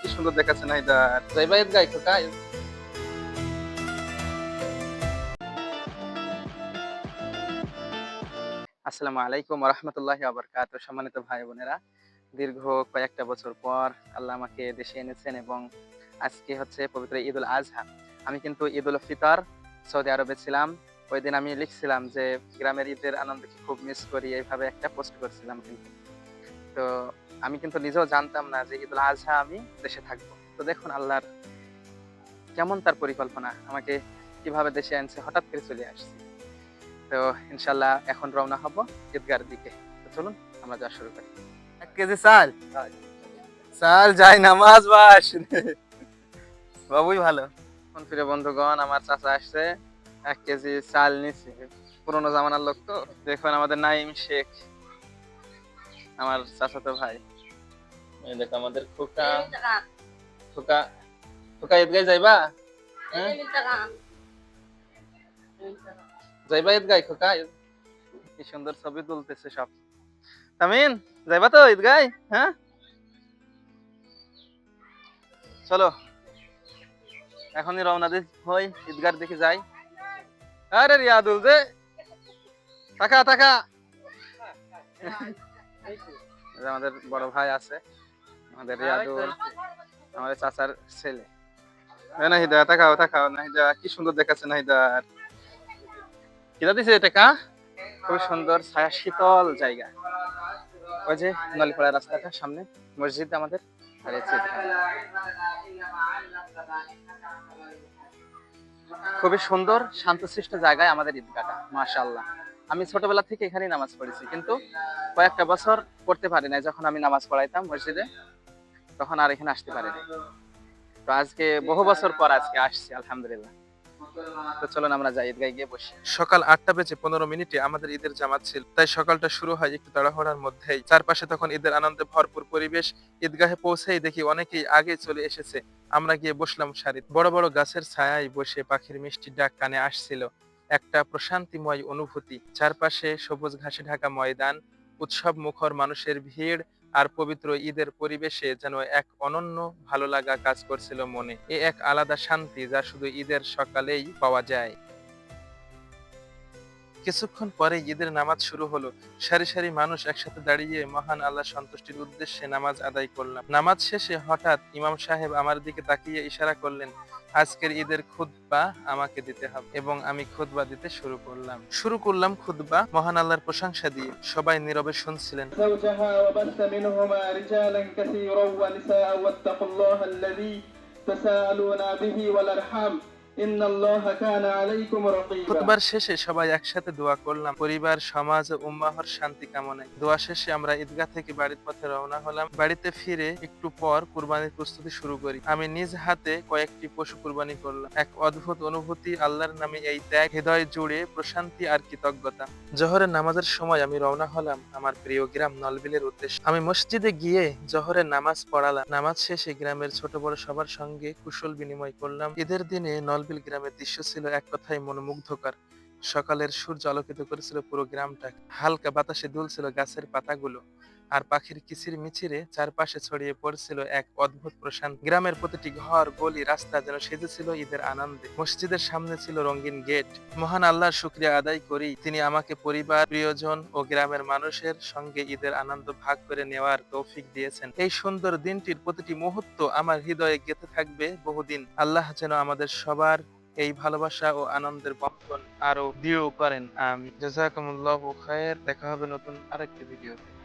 কি সুন্দর দেখাচ্ছে যাইবা ঈদগাহ খোকা আসসালামু আলাইকুম রহমতুল্লাহ আবরকাত সম্মানিত ভাই বোনেরা। দীর্ঘ কয়েকটা বছর পর আল্লাহ আমাকে দেশে এনেছেন এবং আজকে হচ্ছে পবিত্র ঈদ উল আজহা। আমি কিন্তু ঈদ উল ফিতর সৌদি আরবে ছিলাম। ওই দিন আমি লিখছিলাম যে গ্রামের ঈদের আনন্দকে খুব মিস করি? এইভাবে একটা পোস্ট করছিলাম কিন্তু। তো আমি কিন্তু নিজেও জানতাম না যে ঈদ উল আজহা আমি দেশে থাকব। তো দেখুন আল্লাহর কেমন তার পরিকল্পনা, আমাকে কীভাবে দেশে আনছে, হঠাৎ করে চলে আসছি। তো ইনশাল্লাহ এখন রওনা হব ঈদগার দিকে। তো চলুন আমরা যা শুরু করি। এক কেজি চাল। চাল যাই নামাজ বাস। বাবুই ভালো। এখন ফিরে বন্ধুগণ, আমার চাচা আসছে, এক কেজি চাল নিচ্ছে পুরোনো জামানার লোক তো। দেখুন আমাদের নাইম শেখ। আমার চাচাতো ভাই। এই দেখো আমাদের খোকা। খোকা খোকা ঈদগায় যাইবা? হ্যাঁ? যাইবা ঈদগায় খোকা? কি সুন্দর ছবি তুলতেছে সব। তামিন যাইবা তো ঈদগায়? হ্যাঁ? চলো। এখনই রওনা দিই হই ঈদগার দিকে যাই। আরে রিয়াদুল যে। টাকা টাকা আমাদের বড় ভাই আছে আমাদের রিয়াদুল আমাদের চাচার ছেলে। নাহিদা তাকাও তাকাও নাহিদা কি সুন্দর দেখাচ্ছে কিরা দিছে টাকা খুব সুন্দর ছায়া শীতল জায়গা। ওই যে নলিপাড়া রাস্তাটা সামনে মসজিদ আমাদের আর। খুবই সুন্দর শান্তশিষ্ট জায়গায় আমাদের ঈদগাটা মাশাআল্লাহ। আমি ছোটবেলা থেকে এখানেই নামাজ পড়েছি, কিন্তু কয়েকটা বছর পড়তে পারি নাই যখন আমি নামাজ পড়াইতাম মসজিদে, তখন আর এখানে আসতে পারিনি। তো আজকে বহু বছর পর আজকে আসছি, আলহামদুলিল্লাহ। তো চলুন আমরা যাই ঈদগায় গিয়ে বসি। সকাল আটটা বেজে পনেরো মিনিটে আমাদের ঈদের জামাত ছিল, তাই সকালটা শুরু হয় একটু তাড়াহুড়ার মধ্যেই। চারপাশে তখন ঈদের আনন্দে ভরপুর পরিবেশ, ঈদগাহে পৌঁছেই দেখি অনেকেই আগে চলে এসেছে। আমরা গিয়ে বসলাম সারি বড় বড় গাছের ছায়ায় বসে পাখির মিষ্টি ডাক কানে আসছিল। একটা প্রশান্তিময় অনুভূতি। চারপাশে সবুজ ঘাসে ঢাকা ময়দান, উৎসব মুখর মানুষের ভিড় আর পবিত্র ঈদের পরিবেশে যেন এক অনন্য ভালো লাগা কাজ করছিল মনে। এ এক আলাদা শান্তি যা শুধু ঈদের সকালেই পাওয়া যায়। কিছুক্ষণ পরে ঈদের নামাজ শুরু হলো। সারি সারি মানুষ একসাথে দাঁড়িয়ে মহান আল্লাহ সন্তুষ্টির উদ্দেশ্যে নামাজ আদায় করলাম। নামাজ শেষে হঠাৎ ইমাম সাহেব আমার দিকে তাকিয়ে ইশারা করলেন আজকের ঈদের খুতবা আমাকে দিতে হবে এবং আমি খুতবা দিতে শুরু করলাম শুরু করলাম খুতবা মহান আল্লাহর প্রশংসা দিয়ে সবাই নীরবে শুনছিলেন زوجها وبث منهما رجالا كثيرا ونساء واتقوا الله الذي تساءلون به والارحام শেষে সবাই একসাথে দোয়া করলাম। পরিবার, সমাজ উম্মাহর শান্তি কামনায়। দোয়া শেষে আমরা ঈদগাহ থেকে বাড়ির পথে রওনা হলাম। বাড়িতে ফিরে একটু পর কুরবানির প্রস্তুতি শুরু করি। আমি নিজ হাতে কয়েকটি পশু কুরবানি করলাম। এক অদ্ভুত অনুভূতি আল্লাহর নামে এই ত্যাগ, হৃদয় জুড়ে প্রশান্তি আর কৃতজ্ঞতা। জহরের নামাজের সময় আমি রওনা হলাম আমার প্রিয় গ্রাম নলবিলের উদ্দেশ্যে। আমি মসজিদে গিয়ে জহরের নামাজ পড়ালাম। নামাজ শেষে গ্রামের ছোট বড় সবার সঙ্গে কুশল বিনিময় করলাম। ঈদের দিনে নল নলবিল গ্রামের দৃশ্য ছিল এক কথায় মনোমুগ্ধকর। সকালের সূর্য আলোকিত করেছিল পুরো গ্রামটা হালকা বাতাসে দুলছিল গাছের পাতাগুলো। আর পাখির কিচির মিচিরে চারপাশে ছড়িয়ে পড়ছিল এক অদ্ভুত প্রশান্ত। গ্রামের প্রতিটি ঘর, গলি, রাস্তা যেন সেজেছিল ঈদের আনন্দে। মসজিদের সামনে ছিল রঙিন গেট। মহান আল্লাহর শুক্রিয়া আদায় করি তিনি আমাকে পরিবার, প্রিয়জন ও গ্রামের মানুষের সঙ্গে ঈদের আনন্দ ভাগ করে নেওয়ার তৌফিক দিয়েছেন। এই সুন্দর দিনটির প্রতিটি মুহূর্ত আমার হৃদয়ে গেঁথে থাকবে বহুদিন। আল্লাহ যেন আমাদের সবার এই ভালোবাসা ও আনন্দের বন্ধন আরও দৃঢ় করেন। আমি জাজাকুমুল্লাহু খায়ের। দেখা হবে নতুন আরেকটি ভিডিওতে।